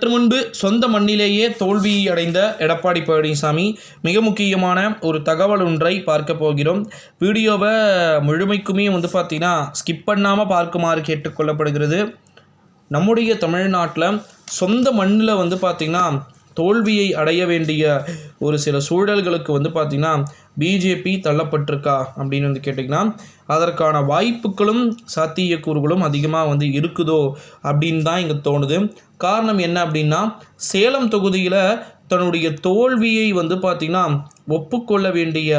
சற்று முன்பு சொந்த மண்ணிலேயே தோல்வி அடைந்த எடப்பாடி பழனிசாமி மிக முக்கியமான ஒரு தகவல் ஒன்றை பார்க்க போகிறோம். வீடியோவை முழுமைக்குமே வந்து பார்த்தீங்கன்னா ஸ்கிப் பண்ணாமல் பார்க்குமாறு கேட்டுக்கொள்ளப்படுகிறது நம்முடைய தமிழ்நாட்டில் சொந்த மண்ணில் வந்து பார்த்திங்கன்னா தோல்வியை அடைய வேண்டிய ஒரு சில சூழல்களுக்கு வந்து பார்த்திங்கன்னா பிஜேபி தள்ளப்பட்டிருக்கா அப்படின்னு வந்து கேட்டிங்கன்னா அதற்கான வாய்ப்புகளும் சாத்தியக்கூறுகளும் அதிகமாக வந்து இருக்குதோ அப்படின்னு தான் இங்கே தோணுது. காரணம் என்ன அப்படின்னா சேலம் தொகுதியில் தன்னுடைய தோல்வியை வந்து பார்த்திங்கன்னா ஒப்புக்கொள்ள வேண்டிய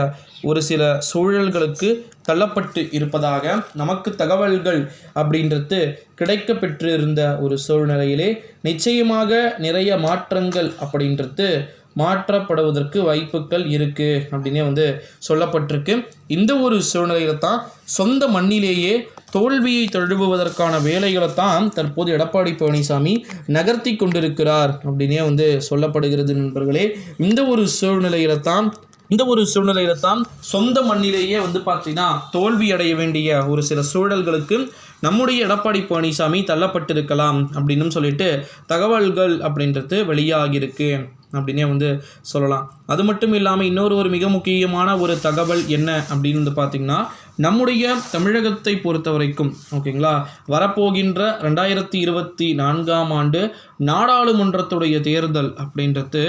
ஒரு சில சூழல்களுக்கு தள்ளப்பட்டு இருப்பதாக நமக்கு தகவல்கள் அப்படின்றது கிடைக்க பெற்றிருந்த ஒரு சூழ்நிலையிலே. நிச்சயமாக நிறைய மாற்றங்கள் அப்படின்றது மாற்றப்படுவதற்கு வாய்ப்புகள் இருக்குது அப்படின்னே வந்து சொல்லப்பட்டிருக்கு. இந்த ஒரு சூழ்நிலையில தான் சொந்த மண்ணிலேயே தோல்வியை தழுவுவதற்கான வேலைகளை தான் தற்போது எடப்பாடி பழனிசாமி நகர்த்தி கொண்டிருக்கிறார் அப்படின்னே வந்து சொல்லப்படுகிறது நண்பர்களே. இந்த ஒரு சூழ்நிலையில தான் இந்த ஒரு சூழ்நிலையில தான் சொந்த மண்ணிலேயே வந்து பார்த்தீங்கன்னா தோல்வி அடைய வேண்டிய ஒரு சில சூழல்களுக்கு நம்முடைய எடப்பாடி பழனிசாமி தள்ளப்பட்டிருக்கலாம் அப்படின்னு சொல்லிட்டு தகவல்கள் அப்படின்றது வெளியாகியிருக்கு. அப்படின்னே வந்து சொல்லலாம். அது மட்டும் இல்லாமல் இன்னொரு ஒரு மிக முக்கியமான ஒரு தகவல் என்ன அப்படின்னு வந்து பார்த்திங்கன்னா நம்முடைய தமிழகத்தை பொறுத்த வரைக்கும் ஓகேங்களா? வரப்போகின்ற ரெண்டாயிரத்தி இருபத்தி நான்காம் ஆண்டு நாடாளுமன்றத்துடைய தேர்தல் அப்படின்றது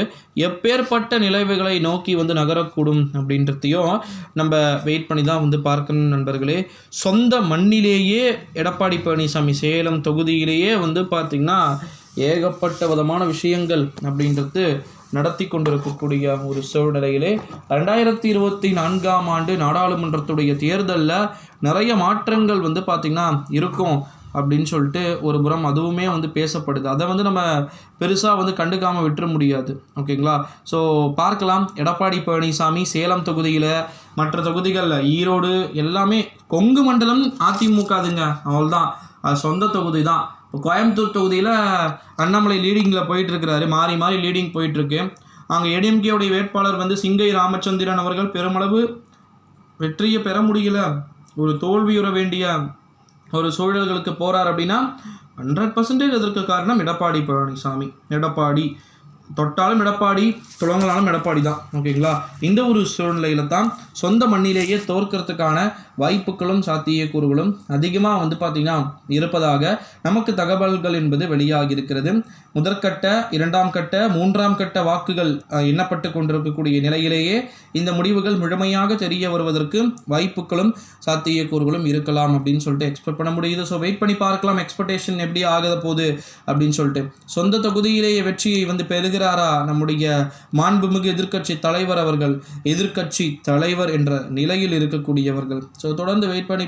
எப்பேற்பட்ட நிலைவுகளை நோக்கி வந்து நகரக்கூடும் அப்படின்றதையும் நம்ம வெயிட் பண்ணி தான் வந்து பார்க்கணும் நண்பர்களே. சொந்த மண்ணிலேயே எடப்பாடி பழனிசாமி சேலம் தொகுதியிலேயே வந்து பார்த்திங்கன்னா ஏகப்பட்ட விதமான விஷயங்கள் அப்படின்றது நடத்தி கொண்டிருக்கக்கூடிய ஒரு சூழ்நிலையிலே ரெண்டாயிரத்தி இருபத்தி நான்காம் ஆண்டு நாடாளுமன்றத்துடைய தேர்தலில் நிறைய மாற்றங்கள் வந்து பார்த்திங்கன்னா இருக்கும் அப்படின்னு சொல்லிட்டு ஒரு புறம் அதுவுமே வந்து பேசப்படுது. அதை வந்து நம்ம பெருசாக வந்து கண்டுக்காமல் விட்டுற முடியாது. ஓகேங்களா? ஸோ பார்க்கலாம். எடப்பாடி பழனிசாமி சேலம் தொகுதியில் மற்ற தொகுதிகளில் ஈரோடு எல்லாமே கொங்கு மண்டலம் அதிமுகதுங்க. தான் அது சொந்த தொகுதி தான் இப்போ கோயம்புத்தூர் தொகுதியில் அண்ணாமலை லீடிங்கில் போயிட்டுருக்கிறாரு. மாறி மாறி லீடிங் போயிட்டுருக்கு. அங்கே ஏடிஎம்கேவுடைய வேட்பாளர் வந்து சிங்கை ராமச்சந்திரன் அவர்கள் பெருமளவு வெற்றியை பெற முடியல. ஒரு தோல்வியுற வேண்டிய ஒரு சூழல்களுக்கு போகிறார் அப்படின்னா ஹண்ட்ரட் பர்சன்டேஜ் அதற்கு காரணம் எடப்பாடி பழனிசாமி. எடப்பாடி தொட்டாலும் எடப்பாடி தொடங்கலாலும் எடப்பாடி தான் ஓகேங்களா? இந்த ஒரு சூழ்நிலையில தான் சொந்த மண்ணிலேயே தோற்கிறதுக்கான வாய்ப்புகளும் சாத்தியக்கூறுகளும் அதிகமாக வந்து பார்த்திங்கன்னா இருப்பதாக நமக்கு தகவல்கள் என்பது வெளியாகி இருக்கிறது. முதற்கட்ட இரண்டாம் கட்ட மூன்றாம் கட்ட வாக்குகள் எண்ணப்பட்டு கொண்டிருக்கக்கூடிய நிலையிலேயே இந்த முடிவுகள் முழுமையாக தெரிய வருவதற்கு வாய்ப்புகளும் சாத்தியக்கூறுகளும் இருக்கலாம் அப்படின்னு சொல்லிட்டு எக்ஸ்பெக்ட் பண்ண முடியுது. ஸோ வெயிட் பண்ணி பார்க்கலாம் எக்ஸ்பெக்டேஷன் எப்படி ஆகுத போகுது அப்படின்னு சொல்லிட்டு. சொந்த தொகுதியிலேயே வெற்றியை வந்து பெறுகிறாரா நம்முடைய மாண்புமிகு எதிர்க்கட்சி தலைவர் அவர்கள் எதிர்க்கட்சி தலைவர் என்ற நிலையில் இருக்கக்கூடியவர்கள். ஸோ தொடர்ந்து வெயிட் பண்ணி